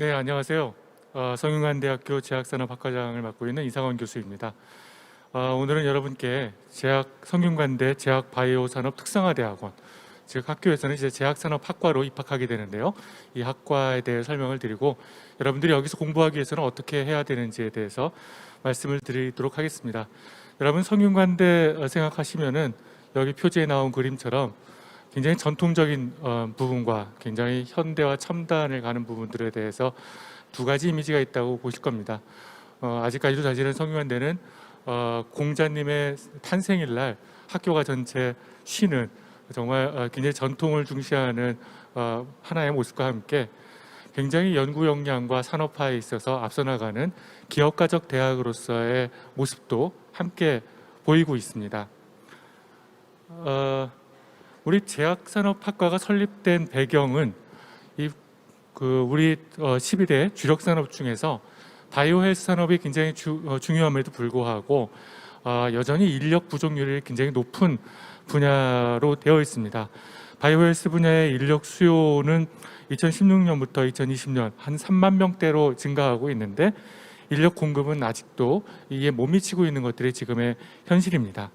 네, 안녕하세요. 어, 성균관대학교 제약산업 학과장을 맡고 있는 이상원 교수입니다. 어, 오늘은 여러분께 제약 성균관대 제약 바이오 산업 특성화 대학원 즉 학교에서는 이제 제약산업 학과로 입학하게 되는데요. 이 학과에 대해 설명을 드리고 여러분들이 여기서 공부하기 위해서는 어떻게 해야 되는지에 대해서 말씀을 드리도록 하겠습니다. 여러분 성균관대 어, 생각하시면은 여기 표지에 나온 그림처럼 굉장히 전통적인 어, 부분과 굉장히 현대와 첨단을 가는 부분들에 대해서 두 가지 이미지가 있다고 보실 겁니다. 어, 아직까지도 사실은 성균관대는 어, 공자님의 탄생일 날 학교가 전체 쉬는 정말 어, 굉장히 전통을 중시하는 어, 하나의 모습과 함께 굉장히 연구 역량과 산업화에 있어서 앞서 나가는 기업가적 대학으로서의 모습도 함께 보이고 있습니다. 어, 우리 제약산업학과가 설립된 배경은 이 그 우리 어, 12대 주력 산업 중에서 바이오 헬스 산업이 굉장히 주, 어, 중요함에도 불구하고 어, 여전히 인력 부족률이 굉장히 높은 분야로 되어 있습니다. 바이오 헬스 분야의 인력 수요는 2016년부터 2020년 한 3만 명대로 증가하고 있는데 인력 공급은 아직도 이에 못 미치고 있는 것들이 지금의 현실입니다.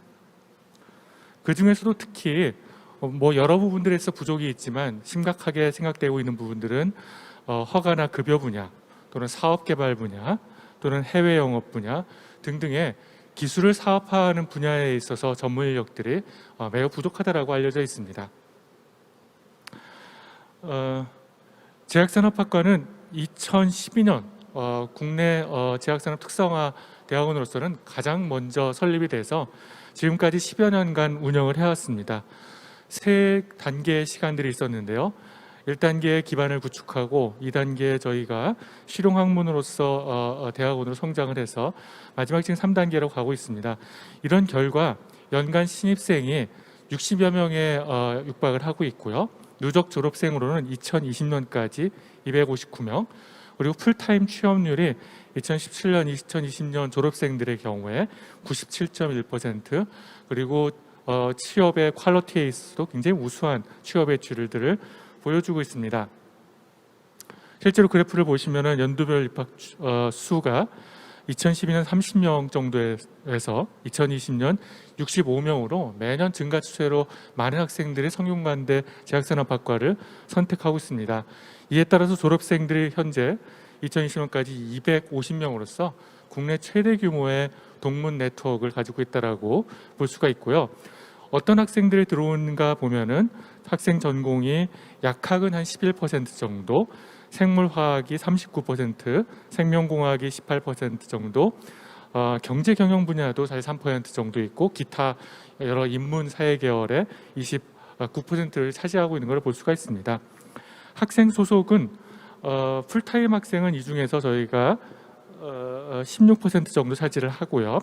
그 중에서도 특히 어, 뭐 여러 부분들에서 부족이 있지만 심각하게 생각되고 있는 부분들은 어, 허가나 급여 분야 또는 사업 개발 분야 또는 해외 영업 분야 등등의 기술을 사업화하는 분야에 있어서 전문 인력들이 어, 매우 부족하다라고 알려져 있습니다. 어, 제약산업학과는 2012년 어, 국내 어, 제약산업 특성화 대학원으로서는 가장 먼저 설립이 돼서 지금까지 10여 년간 운영을 해왔습니다. 세 단계의 시간들이 있었는데요. 1단계의 기반을 구축하고 2단계에 저희가 실용 학문으로서 어, 어, 대학원으로 성장을 해서 마지막 지금 3단계로 가고 있습니다. 이런 결과 연간 신입생이 60여 명에 어, 육박을 하고 있고요. 누적 졸업생으로는 2020년까지 259명 그리고 풀타임 취업률이 2017년, 2020년 졸업생들의 경우에 97.1% 그리고 어, 취업의 퀄리티에 있어서도 굉장히 우수한 취업의 질들을 보여주고 있습니다. 실제로 그래프를 보시면은 연도별 입학 어, 수가 2012년 30명 정도에서 2020년 65명으로 매년 증가 추세로 많은 학생들이 성균관대 제약산업학과를 선택하고 있습니다. 이에 따라서 졸업생들이 현재 2020년까지 250명으로서 국내 최대 규모의 동문 네트워크를 가지고 있다라고 볼 수가 있고요. 어떤 학생들이 들어오는가 보면은 학생 전공이 약학은 한 11% 정도, 생물화학이 39%, 생명공학이 18% 정도, 어, 경제 경영 분야도 사실 3% 정도 있고 기타 여러 인문 사회 계열의 29%를 차지하고 있는 걸볼 수가 있습니다. 학생 소속은 어, 풀타임 학생은 이 중에서 저희가 어, 16% 정도 차지를 하고요.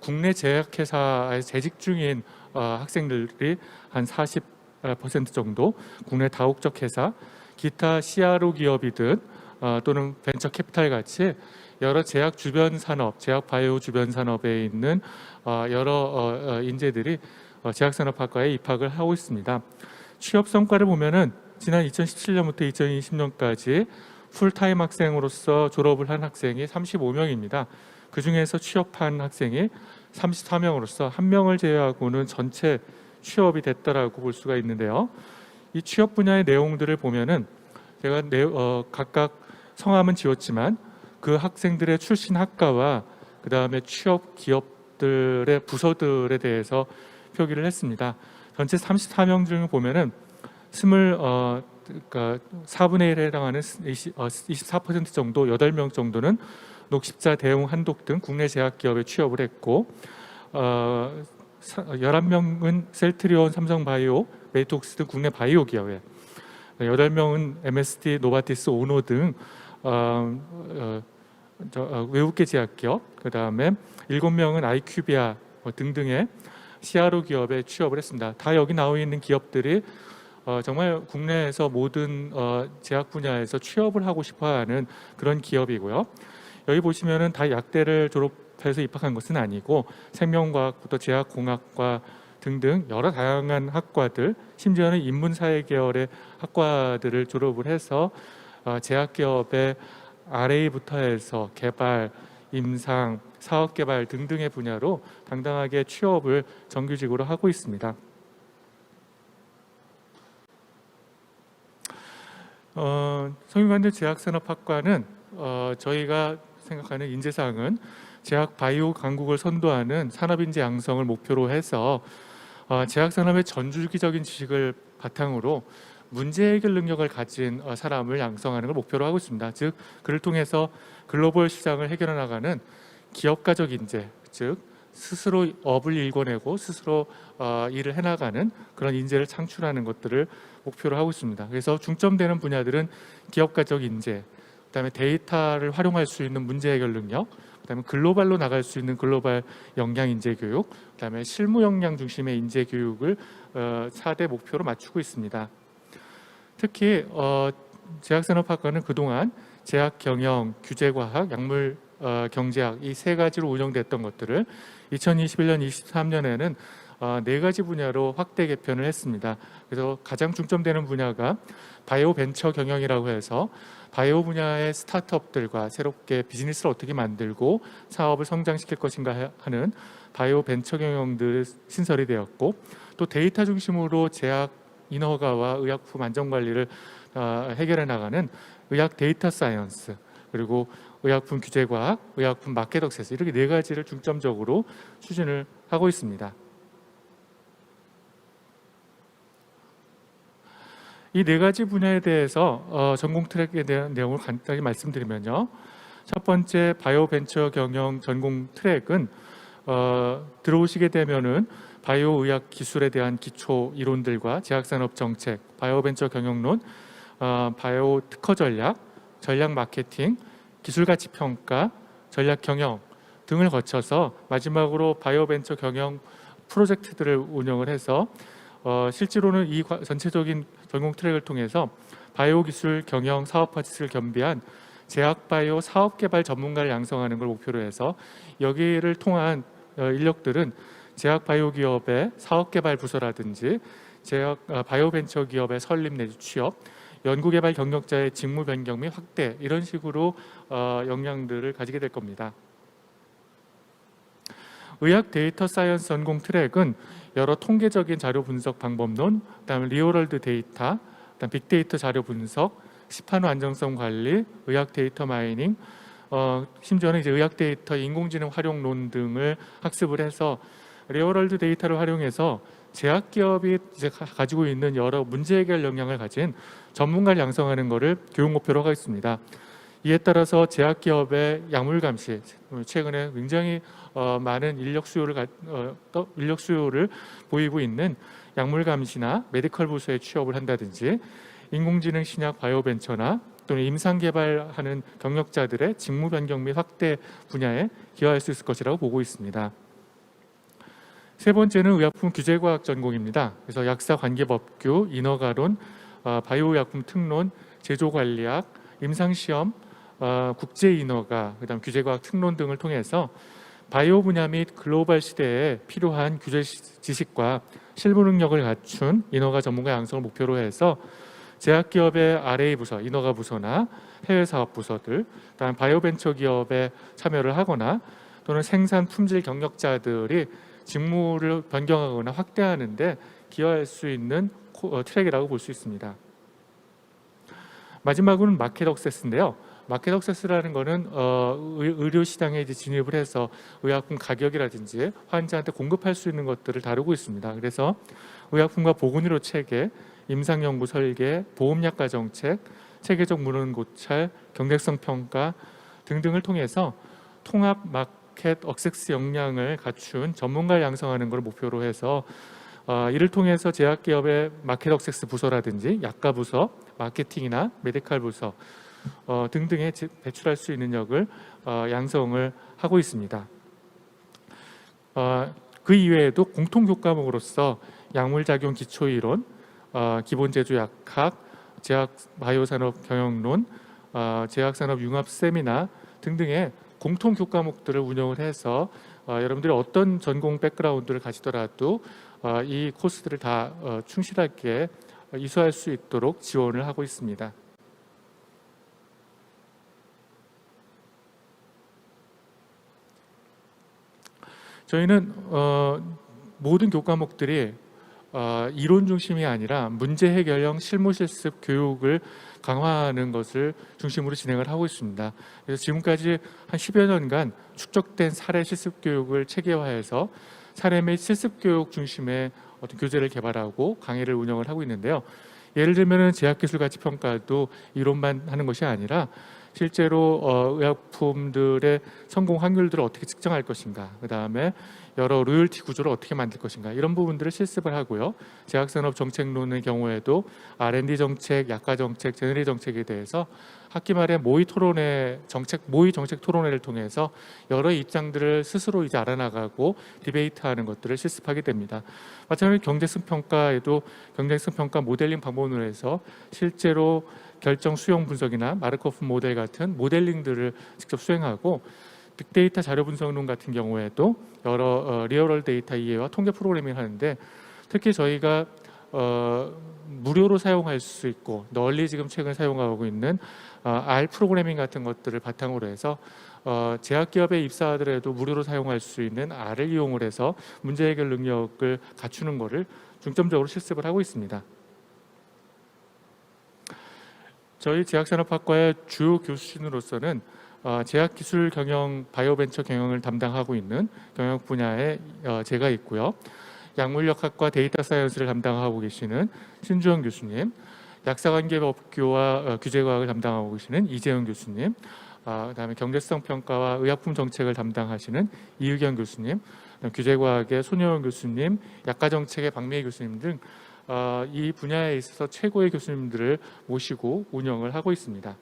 국내 제약회사에 재직 중인 어, 학생들이 한 40% 정도, 국내 다국적 회사, 기타 CRO 기업이든 어, 또는 벤처 캐피탈 같이 여러 제약 주변 산업, 제약 바이오 주변 산업에 있는 어, 여러 어, 어, 인재들이 어, 제약 산업학과에 입학을 하고 있습니다. 취업 성과를 보면은 지난 2017년부터 2020년까지 풀타임 학생으로서 졸업을 한 학생이 35명입니다. 그 중에서 취업한 학생이 34명으로서 한 명을 제외하고는 전체 취업이 됐다라고 볼 수가 있는데요. 이 취업 분야의 내용들을 보면은 제가 내, 어, 각각 성함은 지웠지만 그 학생들의 출신 학과와 그 다음에 취업 기업들의 부서들에 대해서 표기를 했습니다. 전체 34명 중에 보면은 스물 어, 그러니까 4분의 1에 해당하는 20, 어, 24% 정도 8명 정도는 녹십자, 대웅, 한독 등 국내 제약 기업에 취업을 했고 어, 11명은 셀트리온, 삼성바이오, 메이톡스 등 국내 바이오 기업에 8명은 MSD, 노바티스, 오노 등 어, 어, 저, 어, 외국계 제약 기업, 그 다음에 7명은 아이큐비아 뭐 등등의 CRO 기업에 취업을 했습니다. 다 여기 나와 있는 기업들이 어, 정말 국내에서 모든 어, 제약 분야에서 취업을 하고 싶어하는 그런 기업이고요. 여기 보시면은 다 약대를 졸업해서 입학한 것은 아니고 생명과학부터 제약공학과 등등 여러 다양한 학과들, 심지어는 인문사회 계열의 학과들을 졸업을 해서 어, 제약 기업의 R&A부터 해서 개발, 임상, 사업 개발 등등의 분야로 당당하게 취업을 정규직으로 하고 있습니다. 어, 성균관대 제약산업학과는 어, 저희가 생각하는 인재상은 제약 바이오 강국을 선도하는 산업인재 양성을 목표로 해서 어, 제약산업의 전주기적인 지식을 바탕으로 문제 해결 능력을 가진 어, 사람을 양성하는 걸 목표로 하고 있습니다. 즉 그를 통해서 글로벌 시장을 해결해 나가는 기업가적 인재, 즉 스스로 업을 일궈내고 스스로 어, 일을 해나가는 그런 인재를 창출하는 것들을 목표로 하고 있습니다. 그래서 중점되는 분야들은 기업 가적 인재, 그다음에 데이터를 활용할 수 있는 문제 해결 능력, 그다음에 글로벌로 나갈 수 있는 글로벌 역량 인재 교육, 그다음에 실무 역량 중심의 인재 교육을 어, 4대 목표로 맞추고 있습니다. 특히 어, 제약산업학과는 그동안 제약 경영, 규제과학, 약물 어, 경제학 이 세 가지로 운영됐던 것들을 2021년, 23년에는 어, 네 가지 분야로 확대 개편을 했습니다. 그래서 가장 중점되는 분야가 바이오 벤처 경영이라고 해서 바이오 분야의 스타트업들과 새롭게 비즈니스를 어떻게 만들고 사업을 성장시킬 것인가 하는 바이오 벤처 경영들 신설이 되었고 또 데이터 중심으로 제약 인허가와 의약품 안전 관리를 어, 해결해 나가는 의학 데이터 사이언스 그리고 의약품 규제 과학, 의약품 마켓 억세스 이렇게 네 가지를 중점적으로 추진을 하고 있습니다. 이 네 가지 분야에 대해서 어, 전공 트랙에 대한 내용을 간단히 말씀드리면요. 첫 번째 바이오 벤처 경영 전공 트랙은 어, 들어오시게 되면은 바이오 의학 기술에 대한 기초 이론들과 제약산업 정책, 바이오 벤처 경영론, 어, 바이오 특허 전략, 전략 마케팅, 기술 가치 평가, 전략 경영 등을 거쳐서 마지막으로 바이오 벤처 경영 프로젝트들을 운영을 해서 어, 실제로는 이 과- 전체적인 전공 트랙을 통해서 바이오 기술 경영 사업 파트를 겸비한 제약 바이오 사업 개발 전문가를 양성하는 걸 목표로 해서 여기를 통한 어, 인력들은 제약 바이오 기업의 사업 개발 부서라든지 제약 어, 바이오 벤처 기업의 설립 내지 취업, 연구 개발 경력자의 직무 변경 및 확대 이런 식으로 어, 역량들을 가지게 될 겁니다. 의학 데이터 사이언스 전공 트랙은 여러 통계적인 자료 분석 방법론, 그다음에 리얼월드 데이터, 그다음 빅데이터 자료 분석, 시판 안정성 관리, 의학 데이터 마이닝, 어, 심지어는 이제 의학 데이터 인공지능 활용론 등을 학습을 해서 리얼월드 데이터를 활용해서 제약 기업이 이제 가- 가지고 있는 여러 문제 해결 역량을 가진 전문가를 양성하는 것을 교육 목표로 하고 있습니다. 이에 따라서 제약 기업의 약물 감시 최근에 굉장히 어, 많은 인력 수요를 가, 어, 또 인력 수요를 보이고 있는 약물 감시나 메디컬 부서에 취업을 한다든지 인공지능 신약 바이오 벤처나 또는 임상 개발하는 경력자들의 직무 변경 및 확대 분야에 기여할 수 있을 것이라고 보고 있습니다. 세 번째는 의약품 규제과학 전공입니다. 그래서 약사 관계법규, 인허가론, 어, 바이오 약품 특론, 제조관리학, 임상시험, 어, 국제 인허가, 그다음 규제과학 특론 등을 통해서 바이오 분야 및 글로벌 시대에 필요한 규제 시- 지식과 실무 능력을 갖춘 인허가 전문가 양성을 목표로 해서 제약 기업의 RA 부서, 인허가 부서나 해외 사업 부서들, 다음 바이오 벤처 기업에 참여를 하거나 또는 생산 품질 경력자들이 직무를 변경하거나 확대하는데 기여할 수 있는 코- 어, 트랙이라고 볼 수 있습니다. 마지막으로는 마켓 억세스인데요. 마켓 억세스라는 거는 어, 의- 의료 시장에 이제 진입을 해서 의약품 가격이라든지 환자한테 공급할 수 있는 것들을 다루고 있습니다. 그래서 의약품과 보건의료 체계, 임상 연구 설계, 보험약가 정책, 체계적 문헌 고찰, 경쟁성 평가 등등을 통해서 통합 마켓 억세스 역량을 갖춘 전문가를 양성하는 것을 목표로 해서 어, 이를 통해서 제약기업의 마켓 억세스 부서라든지 약가 부서, 마케팅이나 메디칼 부서 어, 등등에 제- 배출할 수 있는 역을 어, 양성을 하고 있습니다. 어, 그 이외에도 공통 교과목으로서 약물작용 기초이론, 어, 기본제조약학, 제약 바이오산업 경영론, 어, 제약산업 융합 세미나 등등의 공통 교과목들을 운영을 해서 어, 여러분들이 어떤 전공 백그라운드를 가지더라도 어, 이 코스들을 다 어, 충실하게 이수할 수 있도록 지원을 하고 있습니다. 저희는 어, 모든 교과목들이 어, 이론 중심이 아니라 문제 해결형 실무 실습 교육을 강화하는 것을 중심으로 진행을 하고 있습니다. 그래서 지금까지 한 10여 년간 축적된 사례 실습 교육을 체계화해서 사례 및 실습 교육 중심의 어떤 교재를 개발하고 강의를 운영을 하고 있는데요. 예를 들면은 제약기술 가치 평가도 이론만 하는 것이 아니라 실제로 어, 의약품들의 성공 확률들을 어떻게 측정할 것인가, 그 다음에 여러 로열티 구조를 어떻게 만들 것인가 이런 부분들을 실습을 하고요. 제약산업 정책론의 경우에도 R&D 정책, 약가 정책, 제너리 정책에 대해서 학기 말에 모의 토론회 정책 모의 정책 토론회를 통해서 여러 입장들을 스스로 이제 알아나가고 디베이트하는 것들을 실습하게 됩니다. 마찬가지로 경제성 평가에도 경제성 평가 모델링 방법으로 해서 실제로 결정 수용 분석이나 마르코프 모델 같은 모델링들을 직접 수행하고 빅데이터 자료 분석론 같은 경우에도 여러 어, 리얼월 데이터 이해와 통계 프로그래밍을 하는데 특히 저희가 어, 무료로 사용할 수 있고 널리 지금 최근 사용하고 있는 어, R 프로그래밍 같은 것들을 바탕으로 해서 어, 제약기업에 입사하더라도 무료로 사용할 수 있는 R을 이용을 해서 문제 해결 능력을 갖추는 것을 중점적으로 실습을 하고 있습니다. 저희 제약산업학과의 주요 교수진으로서는 어, 제약기술 경영, 바이오벤처 경영을 담당하고 있는 경영 분야에 어, 제가 있고요. 약물역학과 데이터 사이언스를 담당하고 계시는 신주영 교수님, 약사관계법규와 어, 규제과학을 담당하고 계시는 이재영 교수님, 아, 그다음에 경제성 평가와 의약품 정책을 담당하시는 이의경 교수님, 규제과학의 손효영 교수님, 약가정책의 박미애 교수님 등 어, 이 분야에 있어서 최고의 교수님들을 모시고 운영을 하고 있습니다.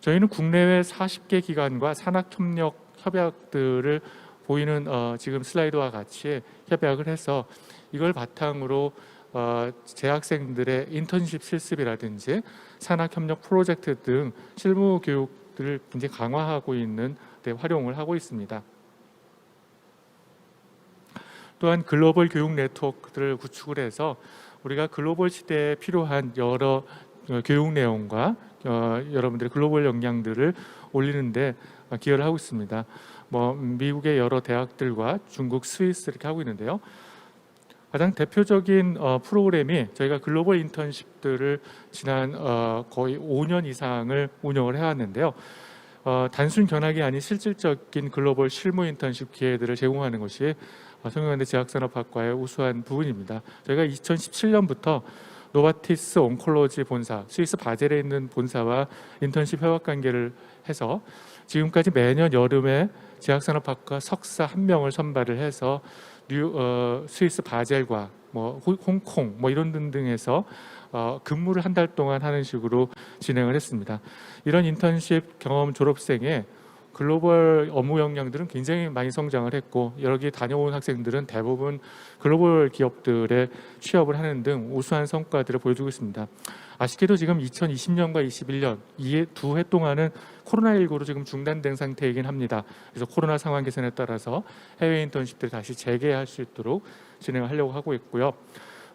저희는 국내외 40개 기관과 산학협력 협약들을 보이는 어, 지금 슬라이드와 같이 협약을 해서 이걸 바탕으로 어, 재학생들의 인턴십 실습이라든지 산학협력 프로젝트 등 실무 교육들을 굉장히 강화하고 있는 데 활용을 하고 있습니다. 또한 글로벌 교육 네트워크들을 구축을 해서 우리가 글로벌 시대에 필요한 여러 어, 교육 내용과 어, 여러분들의 글로벌 역량들을 올리는데 어, 기여를 하고 있습니다. 뭐 미국의 여러 대학들과 중국, 스위스 이렇게 하고 있는데요. 가장 대표적인 어, 프로그램이 저희가 글로벌 인턴십들을 지난 어, 거의 5년 이상을 운영을 해왔는데요. 어, 단순 견학이 아닌 실질적인 글로벌 실무 인턴십 기회들을 제공하는 것이 어, 성균관대 제약산업학과의 우수한 부분입니다. 저희가 2017년부터 노바티스 온콜로지 본사, 스위스 바젤에 있는 본사와 인턴십 협업 관계를 해서 지금까지 매년 여름에 제약산업학과 석사 한 명을 선발을 해서 뉴, 어, 스위스 바젤과 뭐 호- 홍콩 뭐 이런 등등에서 어, 근무를 한 달 동안 하는 식으로 진행을 했습니다. 이런 인턴십 경험 졸업생의 글로벌 업무 역량들은 굉장히 많이 성장을 했고 여기 다녀온 학생들은 대부분 글로벌 기업들에 취업을 하는 등 우수한 성과들을 보여주고 있습니다. 아쉽게도 지금 2020년과 21년 이두해 동안은 코로나19로 지금 중단된 상태이긴 합니다. 그래서 코로나 상황 개선에 따라서 해외 인턴십들을 다시 재개할 수 있도록 진행을 하려고 하고 있고요.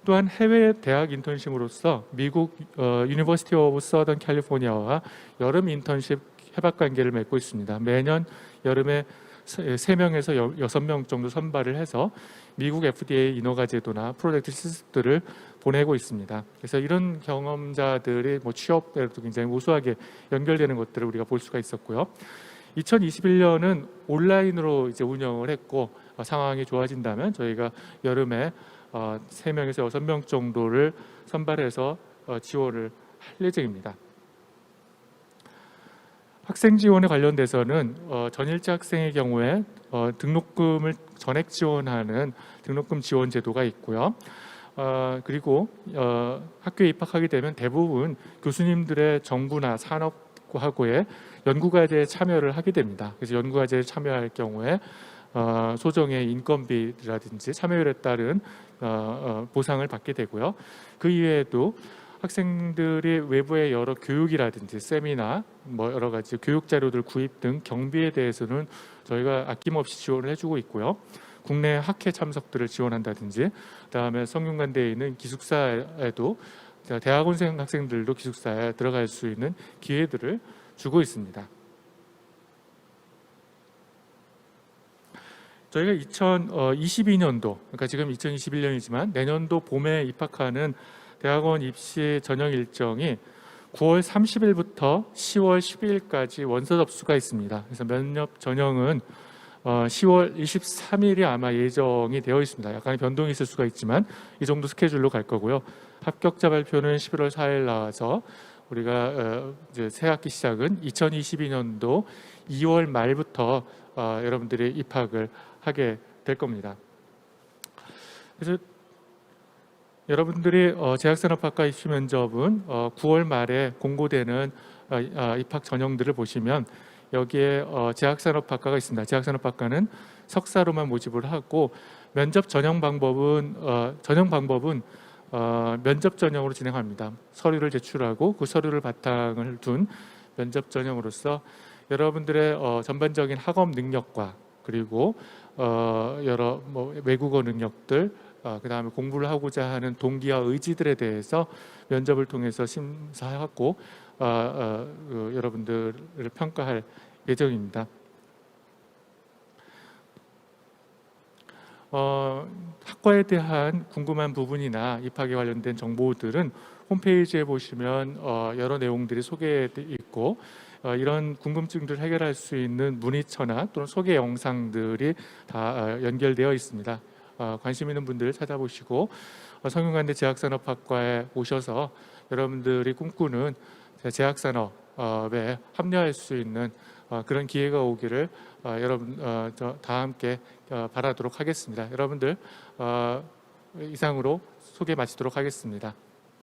또한 해외 대학 인턴십으로서 미국 어, 유니버시티 오브 서던 캘리포니아와 여름 인턴십 협약 관계를 맺고 있습니다. 매년 여름에 세- 세 명에서 여- 여섯 명 정도 선발을 해서 미국 FDA 인허가 제도나 프로젝트 실습들을 보내고 있습니다. 그래서 이런 경험자들이 뭐 취업에도 굉장히 우수하게 연결되는 것들을 우리가 볼 수가 있었고요. 2021년은 온라인으로 이제 운영을 했고 어, 상황이 좋아진다면 저희가 여름에 어, 3명에서 6명 정도를 선발해서 어, 지원을 할 예정입니다. 학생 지원에 관련돼서는 어, 전일제 학생의 경우에 어, 등록금을 전액 지원하는 등록금 지원 제도가 있고요. 어, 그리고 어, 학교에 입학하게 되면 대부분 교수님들의 정부나 산업하고의 연구과제에 참여를 하게 됩니다. 그래서 연구과제에 참여할 경우에 어, 소정의 인건비라든지 참여율에 따른 어, 어, 보상을 받게 되고요. 그 이외에도 학생들이 외부의 여러 교육이라든지 세미나 뭐 여러 가지 교육 자료들 구입 등 경비에 대해서는 저희가 아낌없이 지원을 해주고 있고요. 국내 학회 참석들을 지원한다든지 그다음에 성균관대에 있는 기숙사에도 대학원생 학생들도 기숙사에 들어갈 수 있는 기회들을 주고 있습니다. 저희가 2022년도, 그러니까 지금 2021년이지만 내년도 봄에 입학하는 대학원 입시 전형 일정이 9월 30일부터 10월 12일까지 원서 접수가 있습니다. 그래서 면접 전형은 어, 10월 23일이 아마 예정이 되어 있습니다. 약간의 변동이 있을 수가 있지만 이 정도 스케줄로 갈 거고요. 합격자 발표는 11월 4일 나와서 우리가 어, 이제 새 학기 시작은 2022년도 2월 말부터 어, 여러분들이 입학을 하게 될 겁니다. 그래서 여러분들이 어, 제약산업학과 입시 면접은 어, 9월 말에 공고되는 어, 아, 입학 전형들을 보시면 여기에 어, 제약산업학과가 있습니다. 제약산업학과는 석사로만 모집을 하고 면접 전형 방법은 어, 전형 방법은 어, 면접 전형으로 진행합니다. 서류를 제출하고 그 서류를 바탕을 둔 면접 전형으로서 여러분들의 어, 전반적인 학업 능력과 그리고 어, 여러 뭐 외국어 능력들 어, 그 다음에 공부를 하고자 하는 동기와 의지들에 대해서 면접을 통해서 심사하고 어, 어, 그 여러분들을 평가할 예정입니다. 어, 학과에 대한 궁금한 부분이나 입학에 관련된 정보들은 홈페이지에 보시면 어, 여러 내용들이 소개돼 있고 어, 이런 궁금증들 해결할 수 있는 문의처나 또는 소개 영상들이 다 어, 연결되어 있습니다. 어, 관심 있는 분들 찾아보시고 어, 성균관대 제약산업학과에 오셔서 여러분들이 꿈꾸는 제약산업에 합류할 수 있는 어, 그런 기회가 오기를 어, 여러분 어, 저, 다 함께 어, 바라도록 하겠습니다. 여러분들 어, 이상으로 소개 마치도록 하겠습니다.